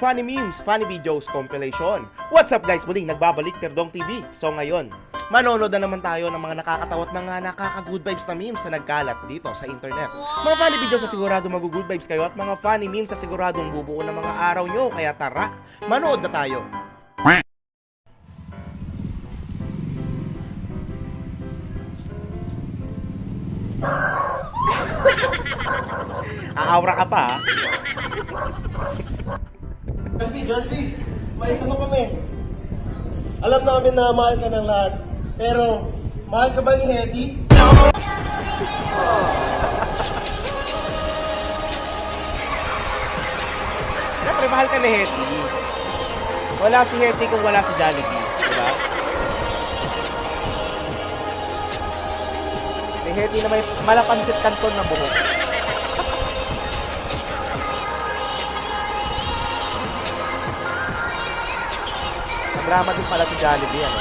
Funny Memes, Funny Videos Compilation. What's up guys? Muling nagbabalik Terdong TV. So ngayon, manonood na naman tayo ng mga nakakatawa at mga nakaka-good vibes na memes na nagkalat dito sa internet. Mga funny videos na sigurado mag-good vibes kayo at mga funny memes na siguradong bubuo ng mga araw nyo. Kaya tara, manood na tayo. Aawra ka pa? Jollibee, Jollibee, may tanong kami. Alam namin na mahal ka ng lahat. Pero, mahal ka ba ni Hetty? Siyempre, mahal ka ni Hetty. Wala si Hetty kung wala si Jollibee. Diba? Si Hetty na may malapansit kanton na buhok. Drama din pala si Jollibee, ano?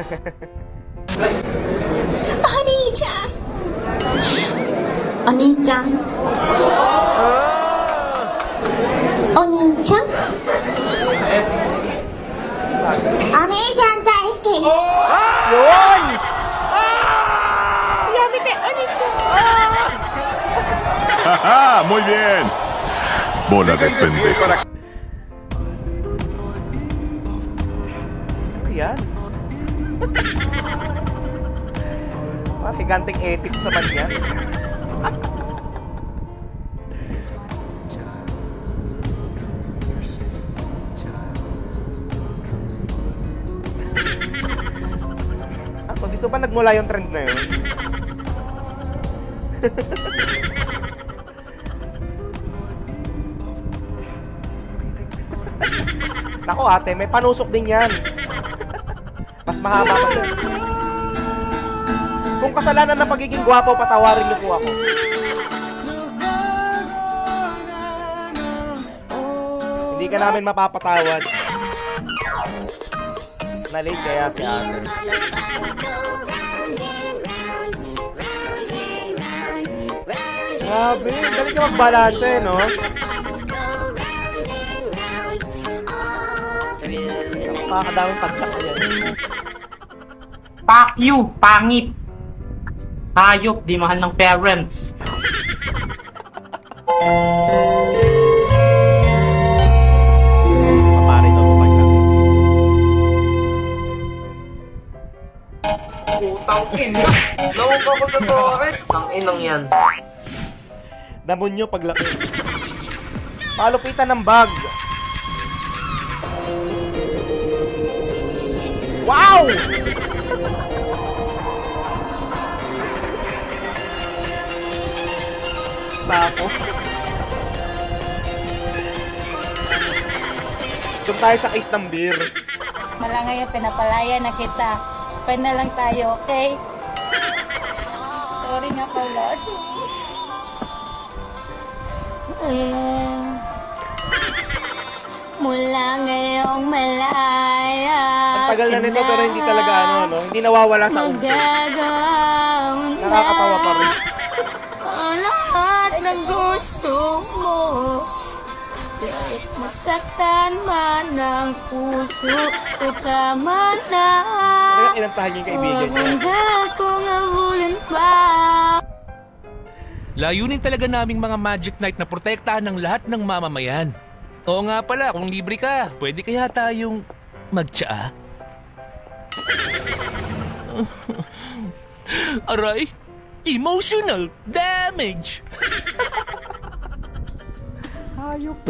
Oni-chan! Oni-chan? Oni-chan? Oni-chan 大好き Yun! ¡Ja, Muy bien. Bola de pendejos. Yan? Parang higanting ethics naman yan. Ako, dito ba nagmula yung trend na yun? Nako ate, may panusok din yan. Mahaba pa yun. Kung kasalanan ng pagiging gwapo, patawarin niyo po ako. Hindi ka namin mapapatawad. Na-late kaya si ate. Grabe, galing ka magbalanse, no? Nakakadaming pagsak yan. Fuck you, pangit. Hayop, di mahal ng parents. Papare daw bumag lang. Putang ina. Nawag ako sa tore. Ang inang yan. Damon nyo paglaki. Palupitan ng bag. Wow! Sapo. Doon tayo sa case ng beer. Malangay pinapalaya na kita. Pen na lang tayo, okay? Sorry nga pala. Eh, mula ngayong malaya Ang tagal na nito pero hindi talaga ano, no? Hindi nawawala sa uso. Nakakatawa pa rin. Ang lahat ng gusto mo Kahit masaktan man ang puso ko tama na Kaya inantahan niyo yung kaibigan niya. Huwag kong abulin pa Layunin talaga naming mga Magic Night na protektahan ng lahat ng mamamayan. Oo nga pala, kung libre ka, pwede kaya tayong magtsaa? Aray, emotional damage! Hayop.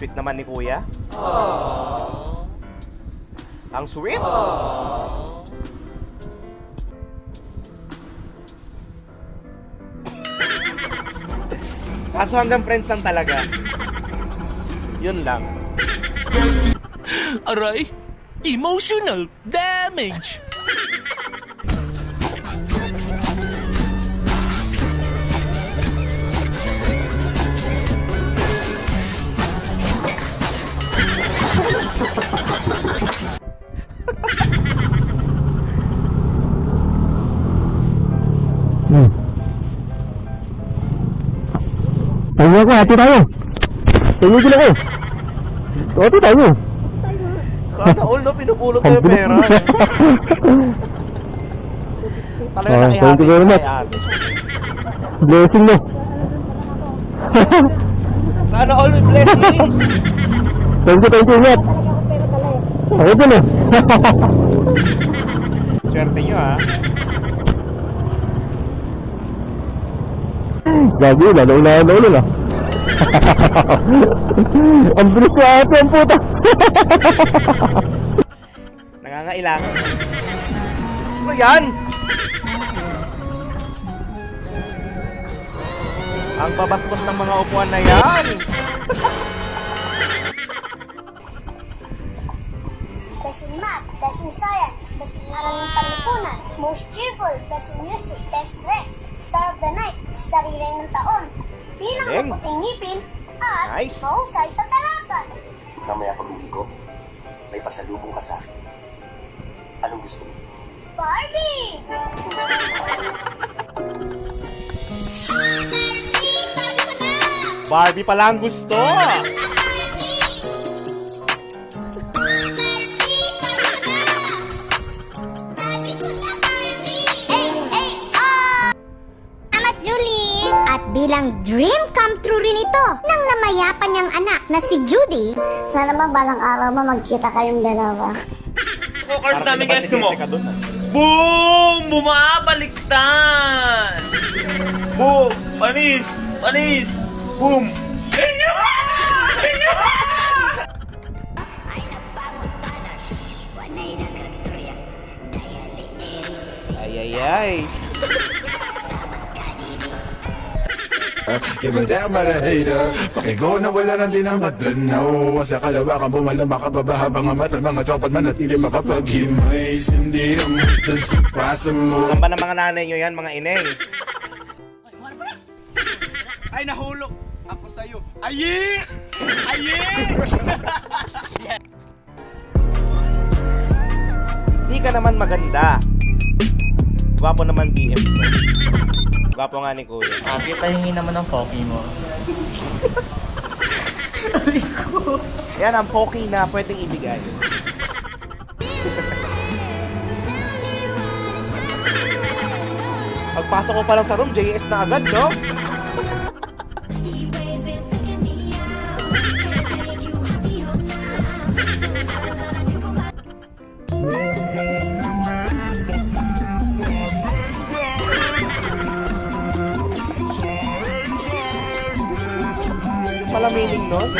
Sweet naman ni kuya. Ang sweet. Kaso hanggang friends lang talaga. Yun lang. Aray, emotional damage! Tingnan ko, hati tayo. Tumigil ako. Hati tayo. Sana all no, pinupulot ko yung pera. Talaga Ah, nakihati ko ate. Blessing mo. Sana all with blessings. Thank you, thank you, Ingat. Ako din eh. Swerte nyo ha. Gagi, lalong na ulit ah. Ang bilis ko ate, ang puta. Nangangailangan. Ano yan? Ang babastos ng mga upuan na yan. Best in math, best in science, best in aral ng panlipunan, most cheerful, best in music, best dressed, star of the night, sarili ng taon, Galing. pinakamuting ngipin, at Nice. mahusay sa talatan. Mamaya pag uwi ko, may pasalubong ka sa akin. Anong gusto mo? Barbie! Barbie pala ang gusto. Bilang dream come true rin ito ng namayapan niyang anak na si Judy. Sana ba balang araw ba magkita kayong dalawa? Focus namin guys mo. Ah. Boom! Bumabaliktad! Boom! Panis! Panis! Boom! Ay, ay, ay. Give it down by the hater Pakigo na wala na din ang matanaw Sa kalawakan bumala makababa Habang ang mata mga tropat manatili makapaghimay Hindi ang mata sa pasa mo Alam ba ng mga nanay nyo yan, mga ineng? Ay, nahulog! Ako sa'yo. Ayi! Ayi! Di ka naman maganda. Gwapo naman BM. Gwapo nga ni Kuya. Ate, pahingi naman ng poki mo. Yan ang poki na pwedeng ibigay. Pagpasok ko pa lang sa room, JS na agad, no? Pala meaning nun.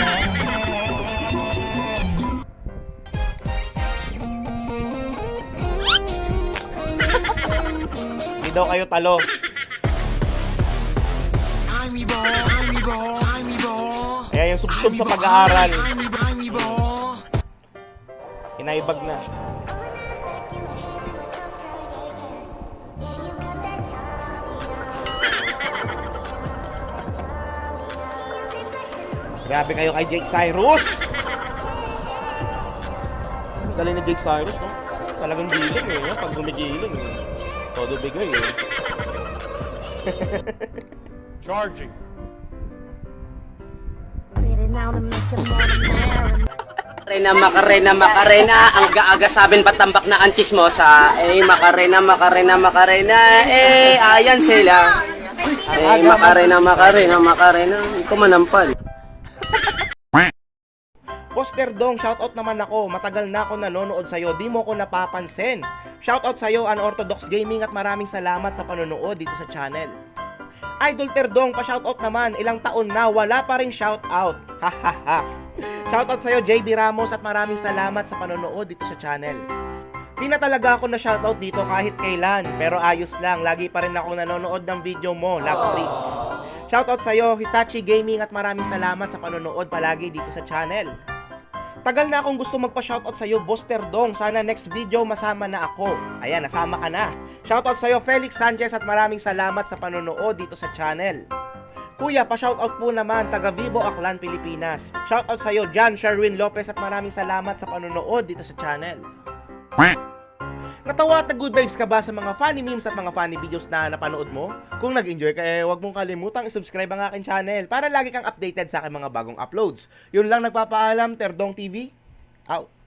Hindi daw kayo talo. Kaya yung subsob sa pag-aaral. Inaibag na. Grabe kayo kay Jake Cyrus! Ang Galing ni Jake Cyrus, no? Talagang giling eh, no? pag gumigiling eh. Todo bigay eh. Charging. Makarena, Makarena, Makarena, ang gaaga sabin patambak na antis mo sa eh Makarena, Makarena, Makarena, eh ayan sila. Eh Makarena, Makarena, Makarena, ikaw manampal. Poster Dong, shoutout naman ako. Matagal na ako nanonood sa'yo, di mo ko napapansin. Shoutout sa'yo, Unorthodox Gaming at maraming salamat sa panonood dito sa channel. Idol Terdong, pa-shoutout naman. Ilang taon na, wala pa rin shoutout. Hahaha. shoutout sa'yo, JB Ramos at maraming salamat sa panonood dito sa channel. Di na talaga ako na shoutout dito kahit kailan, pero ayos lang. Lagi pa rin ako nanonood ng video mo, Love Tree. Shoutout sa'yo, Hitachi Gaming at maraming salamat sa panonood palagi dito sa channel. Tagal na akong gusto magpa-shoutout sa'yo, Buster Dong. Sana next video masama na ako. Ayan, nasama ka na. Shoutout sa'yo, Felix Sanchez at maraming salamat sa panonood dito sa channel. Kuya, pa-shoutout po naman, taga Vivo Aklan, Pilipinas. Shoutout sa'yo, John Sherwin Lopez at maraming salamat sa panonood dito sa channel. Natawa at nag-good vibes ka ba sa mga funny memes at mga funny videos na napanood mo? Kung nag-enjoy ka eh, huwag mong kalimutang i-subscribe ang aking channel para lagi kang updated sa aking mga bagong uploads. Yun lang nagpapaalam, Terdong TV. Out.